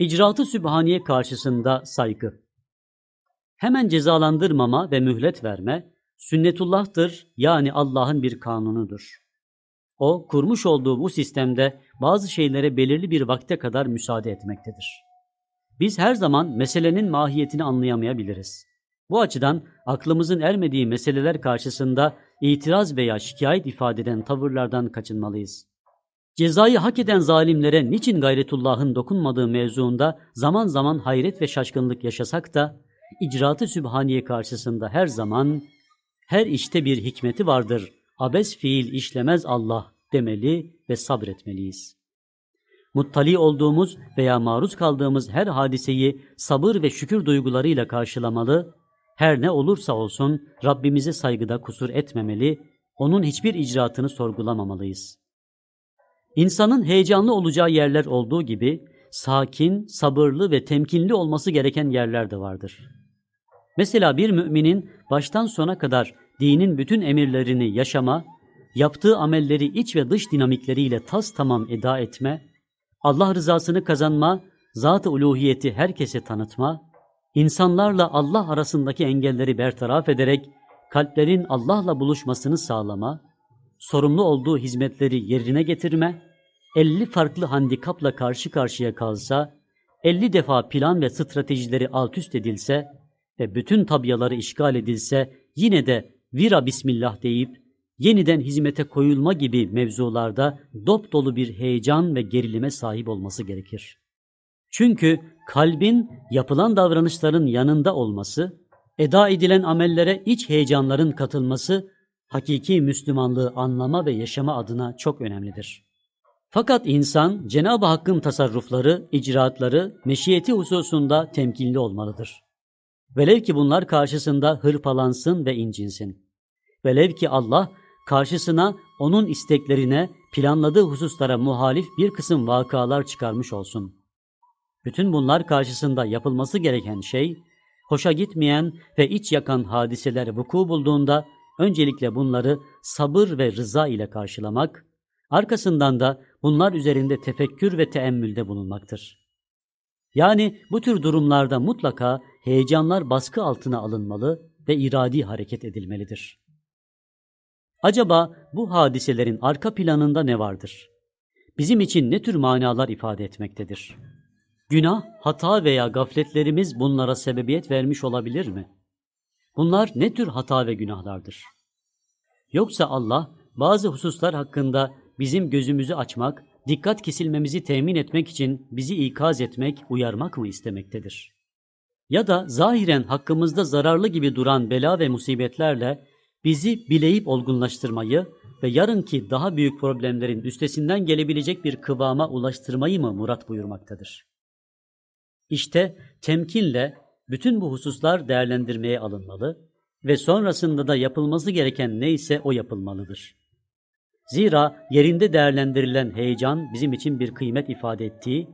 İcraatı sübhaniye karşısında saygı. Hemen cezalandırmama ve mühlet verme, sünnetullah'tır yani Allah'ın bir kanunudur. O, kurmuş olduğu bu sistemde bazı şeylere belirli bir vakte kadar müsaade etmektedir. Biz her zaman meselenin mahiyetini anlayamayabiliriz. Bu açıdan aklımızın ermediği meseleler karşısında itiraz veya şikayet ifade eden tavırlardan kaçınmalıyız. Cezayı hak eden zalimlere niçin gayretullahın dokunmadığı mevzuunda zaman zaman hayret ve şaşkınlık yaşasak da, icraatı sübhaniye karşısında her zaman, her işte bir hikmeti vardır, abes fiil işlemez Allah demeli ve sabretmeliyiz. Muttali olduğumuz veya maruz kaldığımız her hadiseyi sabır ve şükür duygularıyla karşılamalı, her ne olursa olsun Rabbimize saygıda kusur etmemeli, onun hiçbir icraatını sorgulamamalıyız. İnsanın heyecanlı olacağı yerler olduğu gibi sakin, sabırlı ve temkinli olması gereken yerler de vardır. Mesela bir müminin baştan sona kadar dinin bütün emirlerini yaşama, yaptığı amelleri iç ve dış dinamikleriyle tas tamam eda etme, Allah rızasını kazanma, zat-ı uluhiyeti herkese tanıtma, insanlarla Allah arasındaki engelleri bertaraf ederek kalplerin Allah'la buluşmasını sağlama, sorumlu olduğu hizmetleri yerine getirme, 50 farklı handikapla karşı karşıya kalsa, 50 defa plan ve stratejileri alt üst edilse ve bütün tabyaları işgal edilse yine de vira bismillah deyip yeniden hizmete koyulma gibi mevzularda dop dolu bir heyecan ve gerilime sahip olması gerekir. Çünkü kalbin yapılan davranışların yanında olması, eda edilen amellere iç heyecanların katılması, hakiki Müslümanlığı anlama ve yaşama adına çok önemlidir. Fakat insan Cenab-ı Hakk'ın tasarrufları, icraatları, meşiyeti hususunda temkinli olmalıdır. Velev ki bunlar karşısında hırpalansın ve incinsin. Velev ki Allah karşısına onun isteklerine, planladığı hususlara muhalif bir kısım vakalar çıkarmış olsun. Bütün bunlar karşısında yapılması gereken şey, hoşa gitmeyen ve iç yakan hadiseler vuku bulduğunda öncelikle bunları sabır ve rıza ile karşılamak, arkasından da bunlar üzerinde tefekkür ve teemmülde bulunmaktır. Yani bu tür durumlarda mutlaka heyecanlar baskı altına alınmalı ve iradi hareket edilmelidir. Acaba bu hadiselerin arka planında ne vardır? Bizim için ne tür manalar ifade etmektedir? Günah, hata veya gafletlerimiz bunlara sebebiyet vermiş olabilir mi? Bunlar ne tür hata ve günahlardır? Yoksa Allah bazı hususlar hakkında bizim gözümüzü açmak, dikkat kesilmemizi temin etmek için bizi ikaz etmek, uyarmak mı istemektedir? Ya da zahiren hakkımızda zararlı gibi duran bela ve musibetlerle bizi bileyip olgunlaştırmayı ve yarınki daha büyük problemlerin üstesinden gelebilecek bir kıvama ulaştırmayı mı murat buyurmaktadır? İşte temkinle bütün bu hususlar değerlendirmeye alınmalı ve sonrasında da yapılması gereken neyse o yapılmalıdır. Zira yerinde değerlendirilen heyecan bizim için bir kıymet ifade ettiği,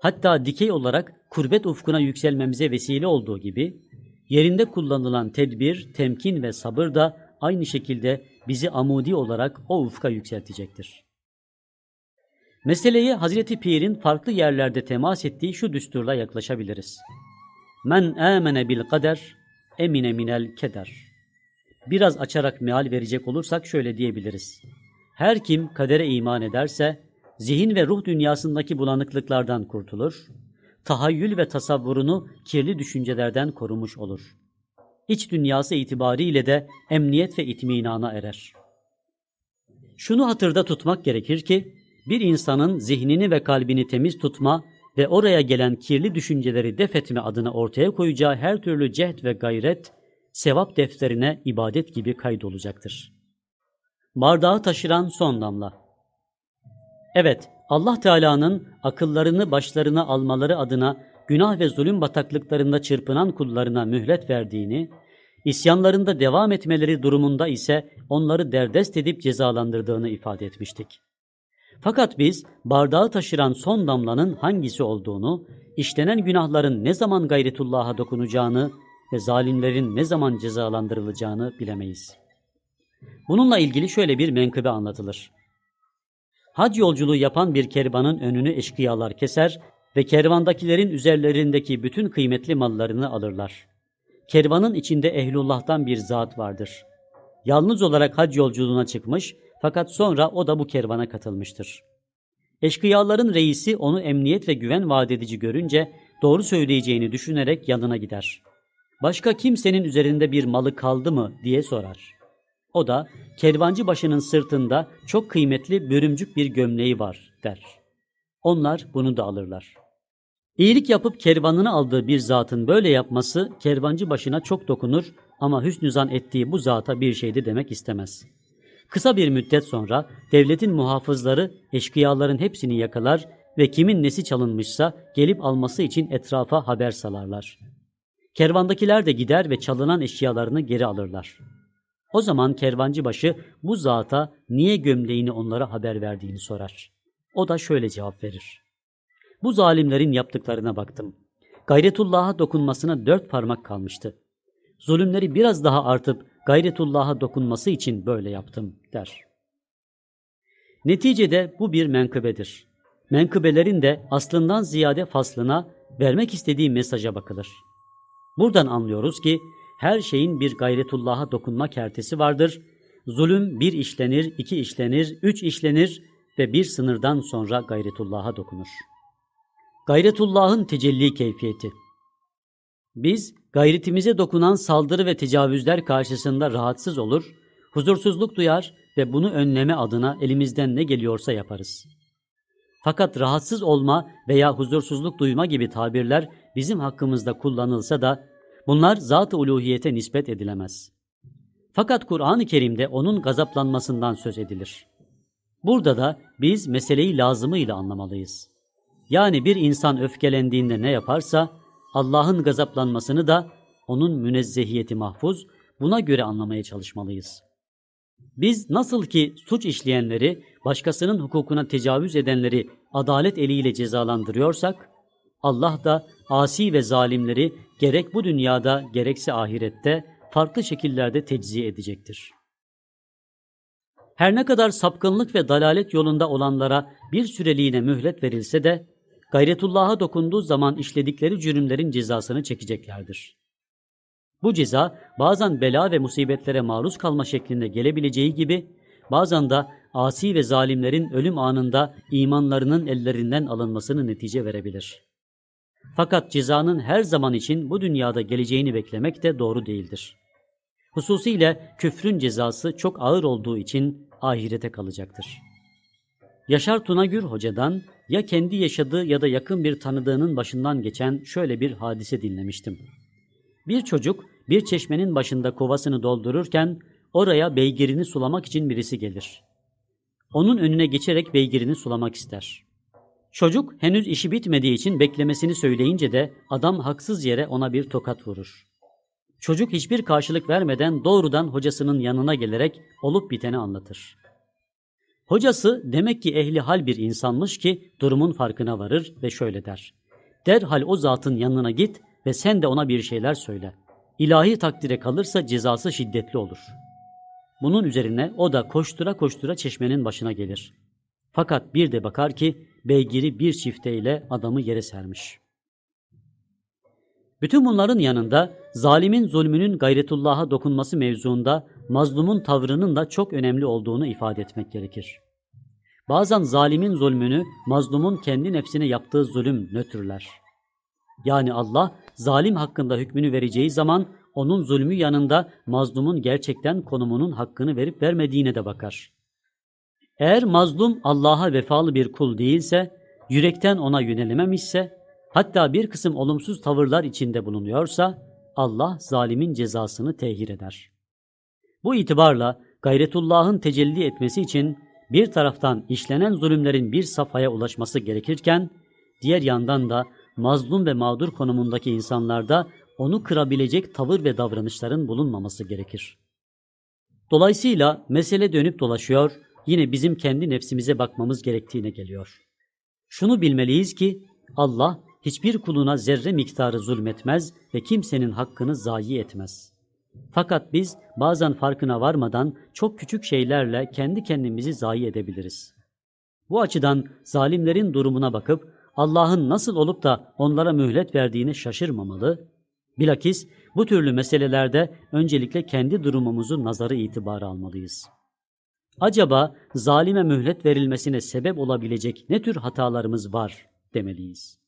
hatta dikey olarak kurbet ufkuna yükselmemize vesile olduğu gibi, yerinde kullanılan tedbir, temkin ve sabır da aynı şekilde bizi amudi olarak o ufka yükseltecektir. Meseleye Hazreti Pir'in farklı yerlerde temas ettiği şu düsturla yaklaşabiliriz. Men amene bil kader emine minel keder. Biraz açarak meal verecek olursak şöyle diyebiliriz. Her kim kadere iman ederse zihin ve ruh dünyasındaki bulanıklıklardan kurtulur, tahayyül ve tasavvurunu kirli düşüncelerden korumuş olur iç dünyası itibariyle de emniyet ve itminana erer. Şunu hatırda tutmak gerekir ki, bir insanın zihnini ve kalbini temiz tutma ve oraya gelen kirli düşünceleri def etme adına ortaya koyacağı her türlü cehd ve gayret, sevap defterine ibadet gibi kaydolacaktır. Bardağı taşıran son damla. Evet, Allah Teala'nın akıllarını başlarına almaları adına günah ve zulüm bataklıklarında çırpınan kullarına mühlet verdiğini, isyanlarında devam etmeleri durumunda ise onları derdest edip cezalandırdığını ifade etmiştik. Fakat biz bardağı taşıran son damlanın hangisi olduğunu, işlenen günahların ne zaman gayretullah'a dokunacağını ve zalimlerin ne zaman cezalandırılacağını bilemeyiz. Bununla ilgili şöyle bir menkıbe anlatılır. Hac yolculuğu yapan bir kervanın önünü eşkıyalar keser ve kervandakilerin üzerlerindeki bütün kıymetli mallarını alırlar. Kervanın içinde ehlullah'tan bir zat vardır. Yalnız olarak hac yolculuğuna çıkmış fakat sonra o da bu kervana katılmıştır. Eşkıyaların reisi onu emniyet ve güven vaat edici görünce doğru söyleyeceğini düşünerek yanına gider. Başka kimsenin üzerinde bir malı kaldı mı diye sorar. O da kervancı başının sırtında çok kıymetli börümcük bir gömleği var der. Onlar bunu da alırlar. İyilik yapıp kervanını aldığı bir zatın böyle yapması kervancı başına çok dokunur ama hüsnü zan ettiği bu zata bir şeydi demek istemez. Kısa bir müddet sonra devletin muhafızları eşkıyaların hepsini yakalar ve kimin nesi çalınmışsa gelip alması için etrafa haber salarlar. Kervandakiler de gider ve çalınan eşyalarını geri alırlar. O zaman kervancı başı bu zata niye gömleğini onlara haber verdiğini sorar. O da şöyle cevap verir. Bu zalimlerin yaptıklarına baktım. Gayretullah'a dokunmasına dört parmak kalmıştı. Zulümleri biraz daha artıp gayretullah'a dokunması için böyle yaptım der. Neticede bu bir menkıbedir. Menkıbelerin de aslından ziyade faslına vermek istediği mesaja bakılır. Buradan anlıyoruz ki her şeyin bir gayretullah'a dokunma kertesi vardır. Zulüm bir işlenir, iki işlenir, üç işlenir ve bir sınırdan sonra gayretullah'a dokunur. Gayretullah'ın tecelli keyfiyeti Biz gayretimize dokunan saldırı ve tecavüzler karşısında rahatsız olur, huzursuzluk duyar ve bunu önleme adına elimizden ne geliyorsa yaparız. Fakat rahatsız olma veya huzursuzluk duyma gibi tabirler bizim hakkımızda kullanılsa da bunlar zat-ı uluhiyete nispet edilemez. Fakat Kur'an-ı Kerim'de onun gazaplanmasından söz edilir. Burada da biz meseleyi lazımıyla anlamalıyız. Yani bir insan öfkelendiğinde ne yaparsa Allah'ın gazaplanmasını da onun münezzehiyeti mahfuz buna göre anlamaya çalışmalıyız. Biz nasıl ki suç işleyenleri, başkasının hukukuna tecavüz edenleri adalet eliyle cezalandırıyorsak, Allah da asi ve zalimleri gerek bu dünyada gerekse ahirette farklı şekillerde tecziye edecektir. Her ne kadar sapkınlık ve dalalet yolunda olanlara bir süreliğine mühlet verilse de gayretullah'a dokunduğu zaman işledikleri cürümlerin cezasını çekeceklerdir. Bu ceza bazen bela ve musibetlere maruz kalma şeklinde gelebileceği gibi bazen de asi ve zalimlerin ölüm anında imanlarının ellerinden alınmasını netice verebilir. Fakat cezanın her zaman için bu dünyada geleceğini beklemek de doğru değildir. Hususiyle küfrün cezası çok ağır olduğu için ahirete kalacaktır. Yaşar Tunagür Hoca'dan ya kendi yaşadığı ya da yakın bir tanıdığının başından geçen şöyle bir hadise dinlemiştim. Bir çocuk bir çeşmenin başında kovasını doldururken oraya beygirini sulamak için birisi gelir. Onun önüne geçerek beygirini sulamak ister. Çocuk henüz işi bitmediği için beklemesini söyleyince de adam haksız yere ona bir tokat vurur. Çocuk hiçbir karşılık vermeden doğrudan hocasının yanına gelerek olup biteni anlatır. Hocası demek ki ehli hal bir insanmış ki durumun farkına varır ve şöyle der. Derhal o zatın yanına git ve sen de ona bir şeyler söyle. İlahi takdire kalırsa cezası şiddetli olur. Bunun üzerine o da koştura koştura çeşmenin başına gelir. Fakat bir de bakar ki beygiri bir çifteyle adamı yere sermiş. Bütün bunların yanında zalimin zulmünün gayretullah'a dokunması mevzuunda mazlumun tavrının da çok önemli olduğunu ifade etmek gerekir. Bazen zalimin zulmünü mazlumun kendi nefsine yaptığı zulüm nötrler. Yani Allah zalim hakkında hükmünü vereceği zaman onun zulmü yanında mazlumun gerçekten konumunun hakkını verip vermediğine de bakar. Eğer mazlum Allah'a vefalı bir kul değilse, yürekten ona yönelememişse, hatta bir kısım olumsuz tavırlar içinde bulunuyorsa, Allah zalimin cezasını tehir eder. Bu itibarla gayretullahın tecelli etmesi için bir taraftan işlenen zulümlerin bir safhaya ulaşması gerekirken, diğer yandan da mazlum ve mağdur konumundaki insanlarda onu kırabilecek tavır ve davranışların bulunmaması gerekir. Dolayısıyla mesele dönüp dolaşıyor, yine bizim kendi nefsimize bakmamız gerektiğine geliyor. Şunu bilmeliyiz ki Allah hiçbir kuluna zerre miktarı zulmetmez ve kimsenin hakkını zayi etmez. Fakat biz bazen farkına varmadan çok küçük şeylerle kendi kendimizi zayi edebiliriz. Bu açıdan zalimlerin durumuna bakıp Allah'ın nasıl olup da onlara mühlet verdiğini şaşırmamalı, bilakis bu türlü meselelerde öncelikle kendi durumumuzu nazarı itibara almalıyız. Acaba zalime mühlet verilmesine sebep olabilecek ne tür hatalarımız var demeliyiz.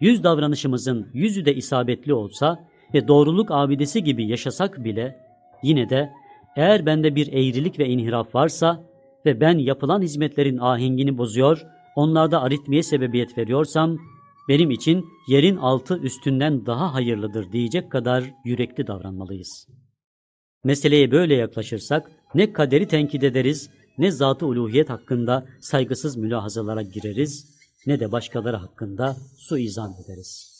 Yüz davranışımızın yüzü de isabetli olsa ve doğruluk abidesi gibi yaşasak bile yine de eğer bende bir eğrilik ve inhiraf varsa ve ben yapılan hizmetlerin ahengini bozuyor, onlarda aritmiye sebebiyet veriyorsam benim için yerin altı üstünden daha hayırlıdır diyecek kadar yürekli davranmalıyız. Meseleye böyle yaklaşırsak ne kaderi tenkit ederiz, ne zat-ı uluhiyet hakkında saygısız mülahazalara gireriz, ne de başkaları hakkında suizan ederiz.